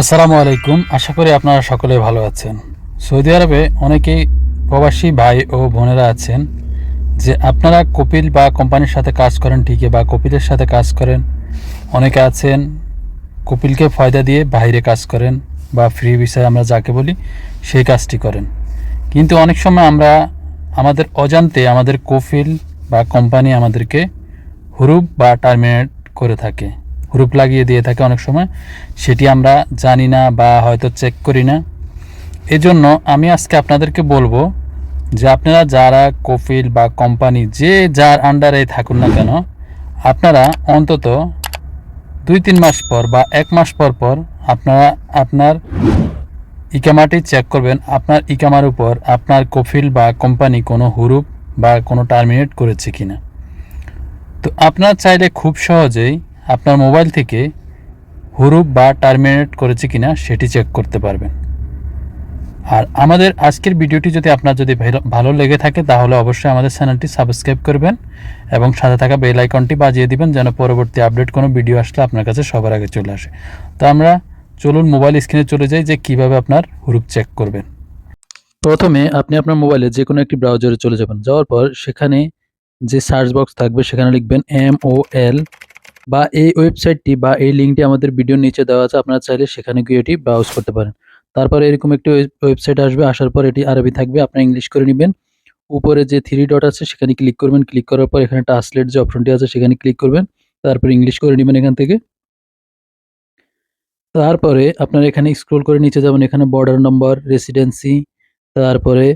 আসসালামু আলাইকুম। আশা করি আপনারা সকলে ভালো আছেন। সৌদি আরবে অনেকেই প্রবাসী ভাই ও বোনেরা আছেন যে আপনারা কপিল বা কোম্পানির সাথে কাজ করেন, ঠিকই বা কপিলের সাথে কাজ করেন। অনেকে আছেন কপিলকে ফয়দা দিয়ে বাইরে কাজ করেন বা ফ্রি বিষয়ে আমরা যাকে বলি, সেই কাজটি করেন। কিন্তু অনেক সময় আমরা আমাদের অজান্তে আমাদের কপিল বা কোম্পানি আমাদেরকে হুরুপ বা টার্মিনেট করে থাকে। হুরুপ লাগিয়ে দিয়ে থাকে অনেক সময়। সেটি আমরা জানি না বা হয়তো চেক করি না। এজন্য আমি আজকে আপনাদেরকে বলব যে আপনারা যারা কপিল বা কোম্পানি যে যার আন্ডারে থাকুন না কেন, আপনারা অন্তত দুই তিন মাস পর বা এক মাস পর পর আপনারা আপনার ইকামাটি চেক করবেন। আপনার ইকামার উপর আপনার কফিল বা কোম্পানি কোনো হুরুপ বা কোনো টার্মিনেট করেছে কিনা। তো আপনার চাইলে খুব সহজেই আপনার মোবাইল থেকে হুরুপ বা টার্মিনেট করেছে কিনা সেটি চেক করতে পারবেন। আর আমাদের আজকের ভিডিওটি যদি আপনার যদি ভালো- লেগে থাকে, তাহলে অবশ্যই আমাদের চ্যানেলটি সাবস্ক্রাইব করবেন এবং সাথে থাকা বেল আইকনটি বাজিয়ে দিবেন যেন পরবর্তী আপডেট কোনো ভিডিও আসলে আপনার কাছে সবার আগে চলে আসে। তো আমরা চলুন মোবাইল স্ক্রিনে চলে যাই যে কীভাবে আপনার হুরুপ চেক করবেন। প্রথমে আপনি আপনার মোবাইলে যে কোনো একটি ব্রাউজারে চলে যাবেন। যাওয়ার পর সেখানে যে সার্চ বক্স থাকবে সেখানে লিখবেন এম ও এল বা এই ওয়েবসাইটটি বা এই লিঙ্কটি আমাদের ভিডিওর নিচে দেওয়া আছে, আপনারা চাইলে সেখানে গিয়ে এটি ব্রাউজ করতে পারেন। তারপর এরকম একটি ওয়েবসাইট আসবে, আসার পর এটি আরবি থাকবে, আপনার ইংলিশ করে নেবেন। উপরে যে থ্রি ডট আছে, সেখানে ক্লিক করবেন ক্লিক করার পর এখানে ট্রান্সলেট যে অপশনটি আছে, সেখানে ক্লিক করবেন, তারপর ইংলিশ করে নেবেন এখান থেকে। তারপরে আপনার এখানে স্ক্রল করে নিচে যাবেন, এখানে বর্ডার নম্বর রেসিডেন্সি তারপরে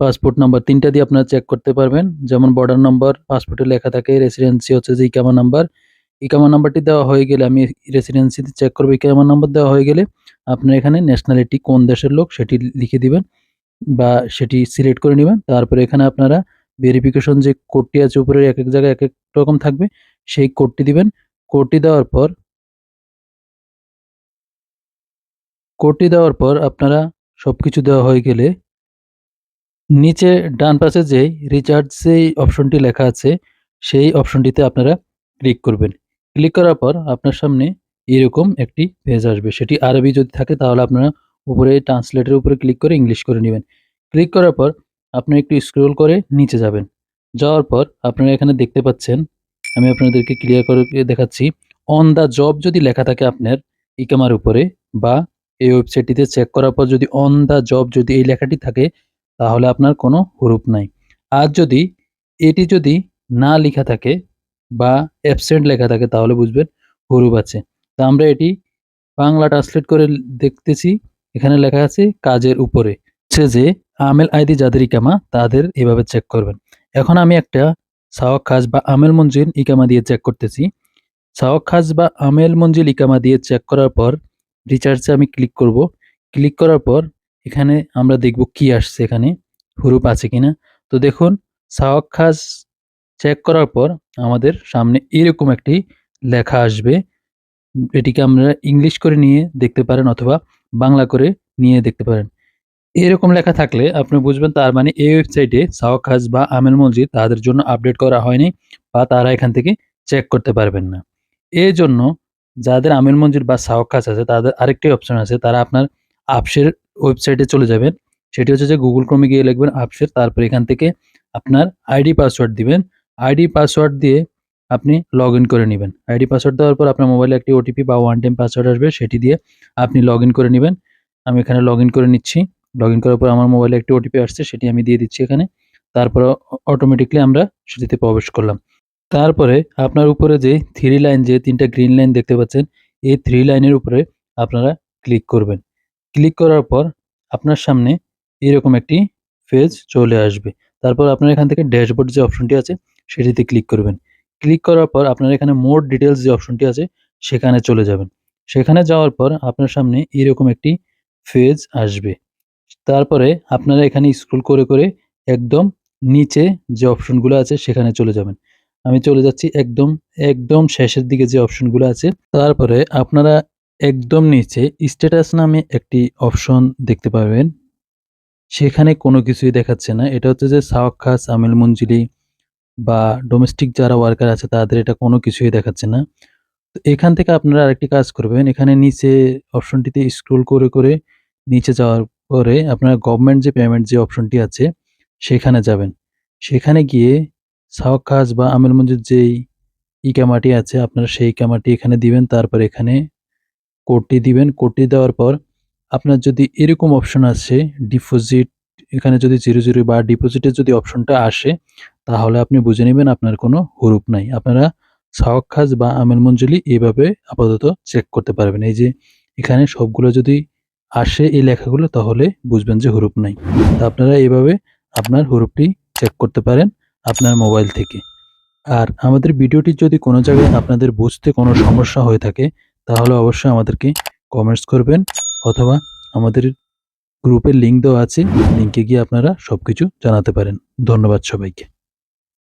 পাসপোর্ট নাম্বার তিনটা দিয়ে আপনারা চেক করতে পারবেন। যেমন বর্ডার নম্বর পাসপোর্টে লেখা থাকে রেসিডেন্সি হচ্ছে যে ইকামা নাম্বার ইকামা নাম্বারটি দেওয়া হয়ে গেলে আমি রেসিডেন্সিতে চেক করব। ইকামা নাম্বার দেওয়া হয়ে গেলে আপনার এখানে ন্যাশনালিটি কোন দেশের লোক সেটি লিখে দিবেন বা সেটি সিলেক্ট করে নেবেন। তারপরে এখানে আপনারা ভেরিফিকেশন যে কোডটি আছে উপরে এক এক জায়গায় এক এক রকম থাকবে, সেই কোডটি দিবেন। কোডটি দেওয়ার পর কোডটি দেওয়ার পর আপনারা সব কিছু দেওয়া হয়ে গেলে নিচে ডান পাশে যে রিচার্জ যেই অপশনটি লেখা আছে, সেই অপশনটিতে আপনারা ক্লিক করবেন। ক্লিক করার পর আপনার সামনে এরকম একটি পেজ আসবে। সেটি আরবি যদি থাকে তাহলে আপনারা উপরে ট্রান্সলেটের উপরে ক্লিক করে ইংলিশ করে নেবেন। ক্লিক করার পর আপনি একটু স্ক্রল করে নিচে যাবেন। যাওয়ার পর আপনারা এখানে দেখতে পাচ্ছেন, আমি আপনাদেরকে ক্লিয়ার করে দেখাচ্ছি অন দ্য জব যদি লেখা থাকে আপনার ইকামার উপরে বা এই ওয়েবসাইটটিতে চেক করার পর যদি অন দ্য জব যদি এই লেখাটি থাকে তাহলে আপনার কোনো হুরুপ নাই। আর যদি এটি যদি না লেখা থাকে বা অ্যাবসেন্ট লেখা থাকে, তাহলে বুঝবেন হুরুপ আছে। তা আমরা এটি বাংলা ট্রান্সলেট করে দেখতেছি, এখানে লেখা আছে কাজের উপরে। হচ্ছে যে, আমেল আইডি যাদের ইকামা, তাদের এভাবে চেক করবেন। এখন আমি একটা সাওয়াক খাজ বা আমেল মঞ্জিল ইকামা দিয়ে চেক করতেছি। সাওয়াক খাজ বা আমেল মঞ্জিল ইকামা দিয়ে চেক করার পর রিচার্জে আমি ক্লিক করব। ক্লিক করার পর এখানে আমরা দেখব কি আসছে এখানে হুরুপ আছে কিনা। তো দেখুন, সাওয়াক খাজ চেক করার পর আমাদের সামনে এরকম একটি লেখা আসবে। এটিকে আমরা ইংলিশ করে নিয়ে দেখতে পারেন অথবা বাংলা করে নিয়ে দেখতে পারেন। এরকম লেখা থাকলে আপনি বুঝবেন তার মানে এই ওয়েবসাইটে সাওয়াক খাজ বা আমেল মসজিদ তাদের জন্য আপডেট করা হয়নি বা তারা এখান থেকে চেক করতে পারবেন না। এই জন্য যাদের আমির মঞ্জিল বা সাওয়াক খাজ আছে তাদের আরেকটি অপশন আছে, তারা আপনার আপসের ওয়েবসাইটে চলে যাবেন। সেটি হচ্ছে যে গুগল ক্রমে গিয়ে লিখবেন আপসের, তারপর এখান থেকে আপনার আইডি পাসওয়ার্ড দিবেন। আইডি পাসওয়ার্ড দিয়ে আপনি লগ করে নেবেন। আইডি পাসওয়ার্ড দেওয়ার পর আপনার মোবাইলে একটি ওটিপি বা ওয়ান টাইম পাসওয়ার্ড আসবে, সেটি দিয়ে আপনি লগ করে নেবেন। আমি এখানে লগ করে নিচ্ছি। লগ করার পর আমার মোবাইলে একটি ওটিপি আসছে, সেটি আমি দিয়ে দিচ্ছি এখানে। তারপর অটোমেটিকলি আমরা সেটিতে প্রবেশ করলাম। তারপরে আপনার উপরে যে থ্রি লাইন যে তিনটা গ্রিন লাইন দেখতে পাচ্ছেন, এই থ্রি লাইনের উপরে আপনারা ক্লিক করবেন। ক্লিক করার পর আপনার সামনে এরকম একটি পেজ চলে আসবে। তারপর আপনার এখান থেকে ড্যাশবোর্ড যে অপশনটি আছে সেটিতে ক্লিক করবেন। ক্লিক করার পর আপনার এখানে মোর ডিটেলস যে অপশনটি আছে, সেখানে চলে যাবেন। সেখানে যাওয়ার পর আপনার সামনে এরকম একটি ফেজ আসবে। তারপরে আপনারা এখানে স্ক্রল করে করে একদম নিচে যে অপশনগুলো আছে, সেখানে চলে যাবেন। আমি চলে যাচ্ছি একদম একদম শেষের দিকে যে অপশনগুলো আছে, তারপরে আপনারা একদম নিচে স্ট্যাটাস নামে একটি অপশন দেখতে পাবেন। সেখানে কোনো কিছুই দেখাচ্ছে না। এটা হচ্ছে যে সাওয়াক খাস আমিল মঞ্জিলি বা ডোমেস্টিক যারা ওয়ার্কার আছে তাদের এটা কোনো কিছুই দেখাচ্ছে না তো এখান থেকে আপনারা আরেকটি কাজ করবেন। এখানে নিচে অপশনটিতে স্ক্রোল করে, করে নিচে যাওয়ার পরে আপনারা গভর্নমেন্ট যে পেমেন্ট যে অপশনটি আছে সেখানে যাবেন। সেখানে গিয়ে সাওয়াক কাজ বা আমির মঞ্জুর যেই ই ক্যামাটি আছে আপনারা সেই ক্যামাটি এখানে দিবেন। তারপর এখানে কোডটি দিবেন। কোডটি দেওয়ার পর আপনার যদি এরকম অপশন আছে ডিপোজিট এখানে যদি 00 বা ডিপোজিটের যদি অপশনটা আসে, তাহলে আপনি বুঝে নেবেন আপনার কোনো হুরুপ নাই। আপনারা সাওয়াক খাজ বা আমির মঞ্জুলি এভাবে আপাতত চেক করতে পারবেন। এই যে এখানে সবগুলো যদি আসে এই লেখাগুলো, তাহলে বুঝবেন যে হুরুপ নাই। তো আপনারা এইভাবে আপনার হুরুপটি চেক করতে পারেন আপনার মোবাইল থেকে। আর আমাদের ভিডিওটি যদি কোনো জায়গায় আপনাদের বুঝতে কোনো সমস্যা হয়ে থাকে, তাহলে অবশ্যই আমাদেরকে কমেন্টস করবেন, অথবা আমাদের গ্রুপের লিঙ্ক দেওয়া আছে লিঙ্কে গিয়ে আপনারা সবকিছু জানাতে পারেন। ধন্যবাদ সবাইকে।